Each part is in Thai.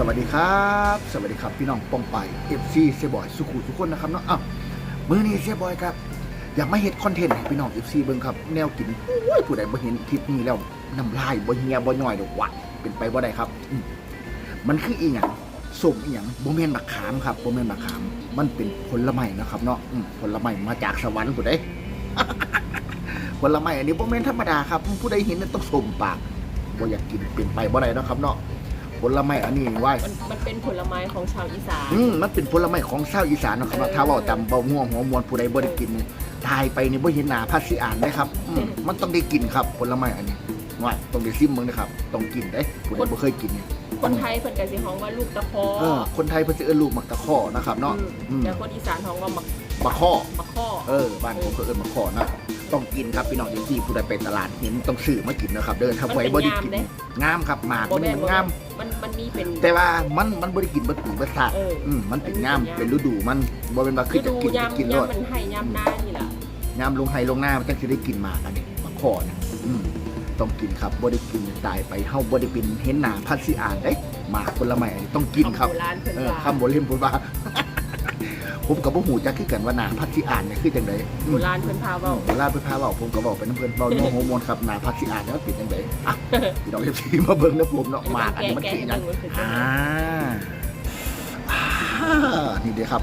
สวัสดีครับ สวัสดีครับพี่น้องป้องไปเอฟซีเซบอยสุขุทุกคนนะครับเนาะอ้าวมื้อนี้เซบอยครับ อยากมาเฮ็ดคอนเทนต์ให้พี่น้องเอฟซีเบิ่งครับ แนวกินโอ้ยผู้ใดบ่เห็นคลิปนี้แล้วน้ำลายบ่เหี่ยบ่ย่อยดอกวะเป็นไปบ่ได้ครับอืมันคืออีหยังส้มอีหยังบ่แม่นบักขามครับบ่แม่นบักขาม มันเป็นผลไม้นะครับเนาะอืมผลไม้มาจากสวรรค์ผู้ใดผลไม้อันนี้บ่แม่นธรรมดาครับผู้ใดเห็นต้องสมปากบ่อยากกินเป็นไปบ่ได้นะครับเนาะ ผลไม้อันนี้ไหว้มันมันเป็นผลไม้ของชาวอีสาน อืมมันเป็นผลไม้ของชาวอีสานเนาะครับว่าถ้าเว่าตามเบาม่วงหัวมวนผู้ใดบ่ได้กินนี่ตายไปนี่บ่เห็นหน้าพัดสิอ่านได้ครับอืมมันต้องได้กินครับผลไม้อันนี้ว่าต้องได้ซิมมึงนะครับต้องกินได้ผู้ใดบ่เคยกินนี่ คนไทยเพิ่นก็สิฮ้องว่าลูกตะคอเออคนไทยเพิ่นสิเอิ้นลูกมักตะข้อนะครับเนาะอืมอืมแต่คนอีสานฮ้องว่ามัก บักข้อมักข้อเออบ้านผมก็เอิ้นบักข้อนะต้องกินครับพี่น้องที่ผู้ใดไปตลาดเห็นต้องซื้อมากินนะครับ เดินถ้าไว้บ่ได้กินงามครับหมากบ่มันแม่นบ่งามมันมันมีเป็นแต่ว่ามันมันบ่ได้กินเบ่ปีเบ่ซะเอออืมมันเป็นงามมันเป็นเป็นฤดูมันบ่เป็นว่าคืคืออจะดูกินยาจะมกินรยามอดมันให้ยามหน้านี่ล่ะยามลงไฮลงหน้ามันจังสิได้กินหมากอันนี้มาขอเนี่ยอืมต้องกินครับบ่ได้กินตายไปเฮาบ่ได้เป็นเห็นหน้าพัดสิอ่านเด้หมากผลไม้อันนี้ต้องกินครับโบราณเพิ่นเออว่าคำบ่เล่นพูดว่า ผมก็บ่ฮู้จักคือกันว่าหน้าพัดสิอ่านเนี่ยคือจังไดอืโบมราณเพิ่นพาเว้าเวลาไปพาเว้าผมก็เว้าไปน้ำเพิ่นเว้าโน้โฮโมนครับหน้าพัดสิอ่านเนี่ยมันเป็นจังไดอะพี่น้อง FC มาเบิ่งนะผมเนาะหมากอันนี้มันคือหยัง อ่าอ่านี่เด้ครับ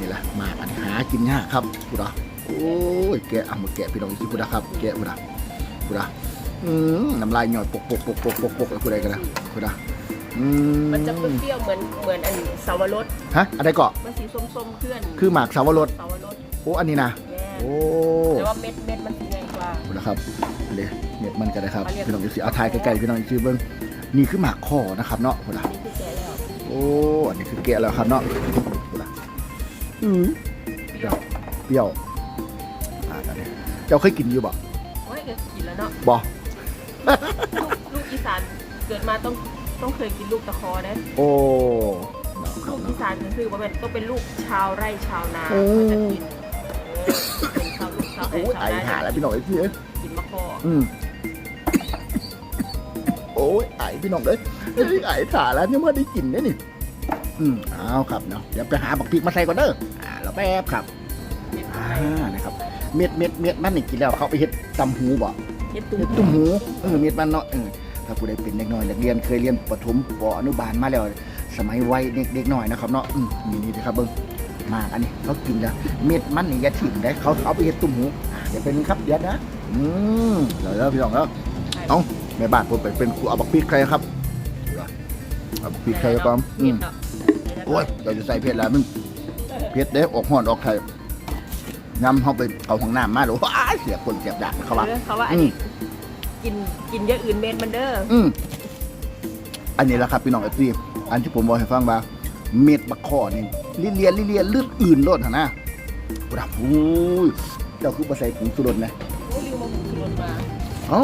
นี่แหละหมากอันนี้หากินยากครับพูดอะโอ้ยแกะอะหมดแกะพี่น้องอีกทีพูดนะครับ แกะพูดอะพูดอะอืมน้ำลายหย่อยปกปกปกปกปกปกแล้วพูดอะไรกันนะพูดอะ อืมมันจะเปรี้ยวๆเหมือนเหมือนอันสาวรสฮะอะไรเกาะมันสีส้มๆเคลื่อนคือหมากสาวรสสาวรสโอ้อันนี้นะแย่โอ้แต่ว่าเม็ดเม็ดมันสีใหญ่กว่าพูดนะครับเดี๋ยวเน็ตมันกันนะครับเขาเรียกพี่น้องอีกทีเอาทายใกล้ๆพี่น้องอีกทีเบิ้งนี่คือหมากข้อนะครับเนาะพูดอะนี่คือแก่แล้วโอ้อันนี้คือแกะแล้วครับเนาะพูดอะอืมเปรี้ยวเปรี้ยวอ่าอันนี้เจ้าเคยกินอยู่บ่โอ้ยก็กินแล้วเนาะบ่ ลูกลูกอีสานเกิดมาต้อง ต้องเคยกินลูกตะคอนะโอ้ลูกอีสานก็คือว่ามันต้องเป็นลูกชาวไร่ชาวนาโอ้เขาจะกินเออเป็นชาวลูกชาวไร่โอ้ยชาวไอนาหาแล้วพี่น้องไอ้พี่เอ้ยกินมะคออืมโอ้ยไอพี่น้องเอ้ยเอ้ยไอถ่าแล้วยังไม่ได้กินเนี่ยนี่อืมเอาครับเนาะเดี๋ยวไปหาบักพริกมาใส่ก่อนเด้ออ่าแล้วแป๊บครับอ่านะครับ เม็ดเม็ดเม็ดมันนี่กินแล้วเขาไปเฮ็ดตำหูบ่เฮ็ดตุ้มเฮ็ดตุ้มหูเออเม็ดมันเนาะเออ ถ้าผู้ใดเป็นเด็กน้อยนักเรียนเคยเรียนประถมปอนุบาลมาแล้ว สมัยวัยเด็กเด็กน้อยนะครับเนาะอืมนี่นี่นะครับเบิ่งมากอันนี้เขากินแล้วเม็ดมันนี่อย่าถิ่มได้เขาเอาไปเฮ็ดตุ้มหูอ่าเดี๋ยวเป็นครับเดี๋ยวนะอืมเดี๋ยวแล้วพี่น้องแล้วเอ้าแม่บ้านผมไปเป็นครูเอาบักพริกใครครับเอาบักพริกใครครับผมอืมโอ้ยเราจะใส่เผ็ดแล้วมันเผ็ดเด้ออกห่อนออกไข่ยำเข้าไปเอาของน้ำมาหรือว้ายเสียคนเสียบดักเขาว่าเออเขาว่าอันนี้ กินกินเยอะอื่นเม็ดมันเด้ออืมอันนี้แหละครับพี่น้องเอฟซีอันที่ผมบอกให้ฟังว่า เม็ดบักคอนี่ลิเลียนลิเลียนลืดอื่นโลดหั่นนะปรับอู้ยเจ้าคือบ่ใส่ผงสุรสนะโอ้ลืมมาบุกรถมาเอ้า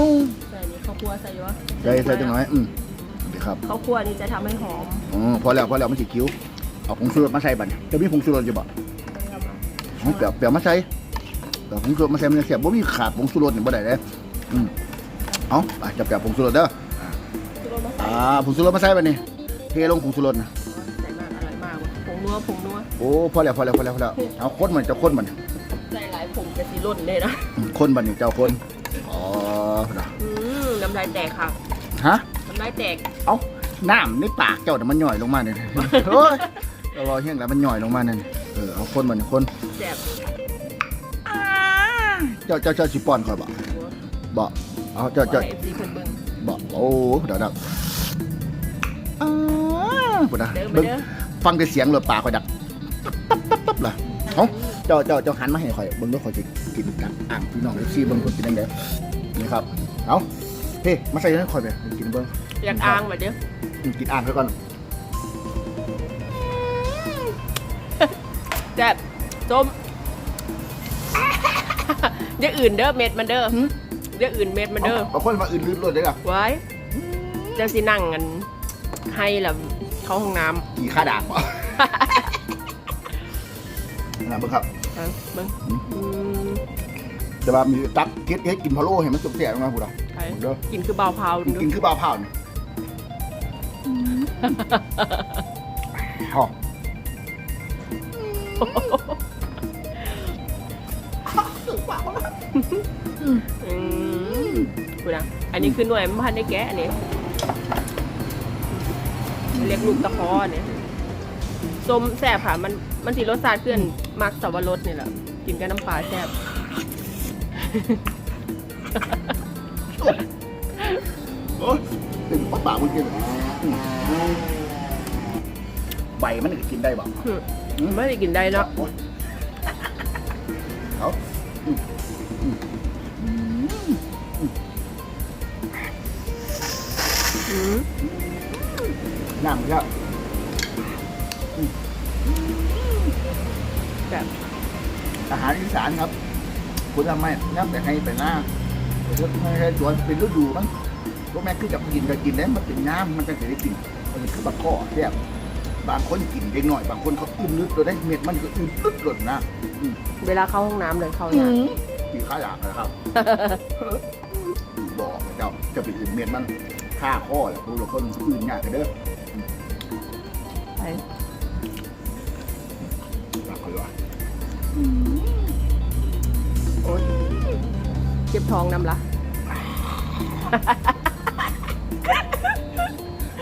ใส่นี่ข้าวคั่วใส่วะใส่ใส่จังน้อยอืมดีครับข้าวคั่วนี่จะทำให้หอมอ๋อพอแล้วพอแล้วมันสิคิ้วเอาผงสุรสมาใส่บัดนี้จะมีผงสุรสอยู่บ่เอามาเอาเปล่าเปล่ามาใส่เปล่าผงสุรสมาใส่มันจะเสียบบ่มีขาดผงสุรสนี่บ่ได้เลยอืม เอาไปจับเปล่าผงสุรสเด้อชูรสมาใส่อ่าผงสุรสมาใส่บัดนี้เทลงผงสุรสนะใส่มากอร่อยมากผงนัวผงนัวโอ้พอแล้วพอแล้วพอแล้วพอแล้วเอาคนมันจะคนมันใส่หลายผงจะสีล่นเลยนะคนบันนี่เจ้าคนอ๋อนะอืมน้ำลายแตกค่ะฮะน้ำลายแตกเอ้าน้ำในปากเจ้าแต่ะมันหย่อยลงมาเนี่ยโอ้ยเรารอเฮียงแล้วมันหย่อยลงมาเนี่ยเออเอาคนบันนี่คนแสบเจ้าเจ้าเจ้าสิป้อนคอยบอกบอก เอาเจ้าเจ้าเอฟซีเพิ่นเบิ่งบอกโอ้เดี๋ยวเดี๋ยวอ้าบุนะเด้อมาเบิ่งเด้อฟังแต่เสียงเลยปากคอยดักตับตับตับล่ะเอ้าเจ้าเจ้าเจ้าหันมาให้คอยเบิ่งด้วยคอยจะกินกันอ่างพี่น้องเอฟซีเบิ่งคนเป็นยังไงนี่ครับเอาเฮ้มาใส่ให้คอยไปกินเบิ่งอยากอ้างมาเด้ออืมกินอ่านไปก่อนแซ่บส้ม อย่าอื่นเด้อเม็ดมันเด้อ อย่าอื่นเม็ดมันเด้อเอาคนมาอื่นลืดรถได้หรอไว้เจ้าสินั่งกันให้ละเข้าห้องน้ำกี่ค่าด่างวะนะเบิ่งครับเอาเบิ่งอืมแต่ว่ามีตักเก็ดเฮ็ดกินพะโล้เห็นมันสุกเสียลงมาพูดอะไปเด้อกินคือเบาเผากินดูกินคือบ่าวเผานี่หอมสุดปากอืม กูนะ อันนี้คือหน่วยมันพันได้แกะอันนี้เรียกลูกตะคอเนี่ยส้มแซ่บค่ะ มันมันสีรสชาติเพื่อนมักสับปะรดนี่แหละกินกับน้ำปลาแซ่บโอ้ยตึงปากปากมึงกินใบมันก็กินได้บ่อืมไม่ได้กินได้เนาะ น้ำครับแบบอาหารอีสานครับ คุณทำไมนับแต่ให้ไปหน้าไม่ใช่สวนเป็นฤดูมั้งพวกแม่คือจะกินก็กินได้มันเป็นน้ำมันก็จะได้กินมันคือบักข้อแซ่บบางคนกินเด็กหน่อย บางคนเขาอึมลึกตัวได้เม็ดมันก็อึมลึกหล่นนะเวลาเข้าห้องน้ำเลยเข้าอืยากมกินข้าวอยากนะครับบอกเจ้าจะไปอื่นเม็ดมัน ฆ่าข้อแหละพวกเราคนอื่นยากกันเด้อไปรักเขาเลยโอ๊ยเจ็บท้องน้ำละ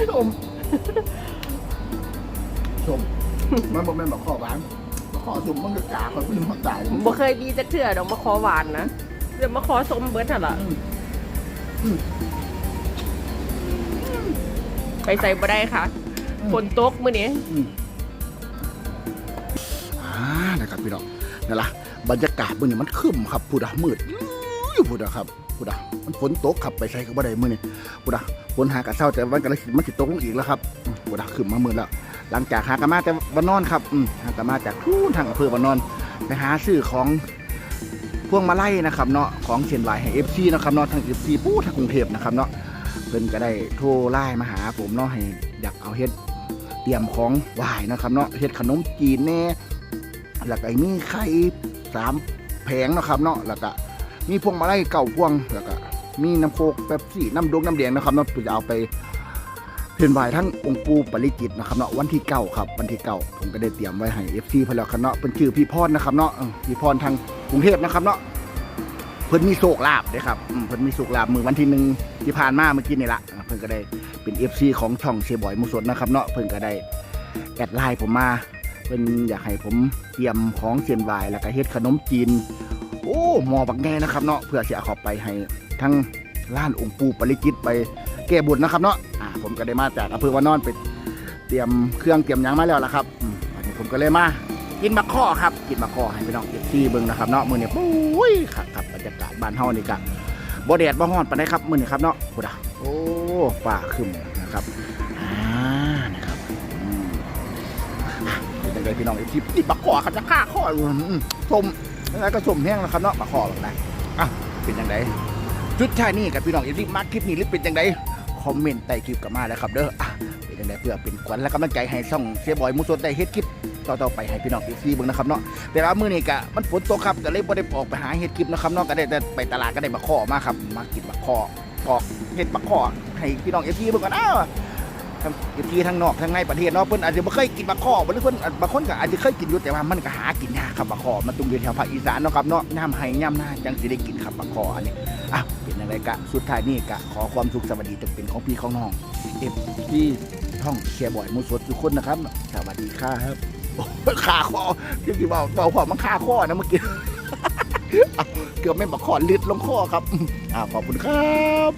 ชมชมมันบอกแม่นบอกข้อหวานบอกข้อสุ่มมันก็จ่าเขาเป็นมันตายบ่เคยมีจะเถื่อดอกมะขอหวานนะเดี๋ยวมะขอส้มเบิร์ดหั่นล่ะ ไปใส่บ่ได้ค่ะฝนตกมื้อนี้อืมอ่านะครับพี่น้องนั่นล่ะบรรยากาศมื้อนี้มันครึ้มครับพูดอะมืดอื้อพูดอะครับพูดอะมันฝนตกขับไปใช้ก็บ่ได้มื้อนี้พูดอะฝนหากะเช้าแต่วันกะสิมันสิตกลงอีกแล้วครับอืมพูดอะครึ้มมามื้อแล้วหลังจากหากะมาแต่วันนอนครับอืมหากะมาจากทูนทางอำเภอวันนอนไปหาซื้อของพวงมาลัยนะครับเนาะของเชียนหวายให้ FC นะครับเนาะทาง FC ปู้ทางกรุงเทพนะครับเนาะ เพิ่นก็ได้โทรไลน์มาหาผมเนาะให้อยากเอาเฮ็ดเตรียมของไหวนะครับเนาะเฮ็ดขนมจีนแน่แล้วก็มีไข่สามแผงนะครับเนาะแล้วก็มีพวงมาลัยเก่าพวงแล้วก็มีน้ำโคกแป๊บซี่น้ำดงน้ำแดงนะครับเนาะจะเอาไปเพื่อนไหวทั้งองค์ปูปริจิตนะครับเนาะวันที่เก้าครับวันที่เก้าผมก็ได้เตรียมไว้ให้เอฟซีพล้วครับเนาะเป็นชื่อพี่พรนะครับเนาะพี่พรทางกรุงเทพนะครับเนาะ เพิ่นมีโชคลาภด้ครับอืมเพิ่นมีโชคลาภมือวันที่หนึ่งที่ผ่านมาเมื่อกี้นี่ละเออเพิ่นก็ได้เป็น FC ของช่องเชบอยมุสดนะครับเนาะเพิ่นก็ได้แอดไลน์ผมมาเพิ่นอยากให้ผมเตรียมของเซียนวายแล้วก็เฮ็ดขนมจีน โอ้หมอบักแง่นะครับเนาะเพื่อจะเอาเข้าไปให้ทั้งร้านองค์ปู่ปริจิตไปแก้บุญนะครับเนาะอ่าผมก็ได้มาจากอำเภอวานอนไปเตรียมเครื่องเตรียมหยังมาแล้วละครับอืมอันนี้ผมก็เลยมา กินบักข้อครับ กินบักข้อให้พี่น้องเอฟซีเบิ่งนะครับเนาะมื้อนี้ปุ้ยครับครับบรรยากาศบ้านเฮานี่ก็บ่แดดบ่ร้อนปานใดครับมือนี้ครับเนาะพุดอะโอ้ฟ้าครึ้มนะครับอ่านะครับเป็นจังไดพี่น้องเอฟซีกินบักข้อครับจะฆ่าข้ออยู่อืมส้มแล้วก็ส้มแห้งนะครับเนาะบักข้อแบบนั้นอะเป็นจังไดจุดท้ายนี่กับพี่น้องเอฟซีมาคลิปนี้หรือเป็นจังไดคอมเมนต์ใต้คลิปกันมาแล้วครับเด้อเป็นจังไดเพื่อเป็นขวัญและกำลังใจให้ช่องเสียบอยมุสดได้เฮ็ดคลิป ต่อๆไปให้พี่น้องเอฟซีเบิ่งนะครับเนาะแต่ว่ามื้อนี้ก็มันฝนตกครับก็เลยบ่ได้ออกไปหาเห็ดกินนะครับเนาะก็ได้แต่ไปตลาดก็ได้บักข้อมาครับมากินบักข้อปอกเห็ดบักข้อให้พี่น้องเอฟซีเบิ่งกันอ้าวทั้งเอฟซีทั้งนอกทั้งในประเทศเนาะเพิ่นอาจจะบ่เคยกินบักข้อบหรือเพิ่นบางคนก็อาจจะเคยกินอยู่แต่ว่ามันก็หากินยากครับบักข้อมันต้องอยู่แถวภาคอีสานเนาะครับเนาะยามไห้ยามหน้าจังสิได้กินครับบักข้ออันนี้อะเป็นจังไดกะสุดท้ายนี้ก็ขอความสุขสวัสดีจงเป็นของพี่ของน้องเอฟซีท่องเชียร์บ่อยมูสดทุกคนนะครับสวัสดีครับ ขาคอยังกี่บอกบอกผมมันขาคอนะเมื่อกี้เกือบไม่บอกขอลิดลงคอครับอ่าขอบคุณครับ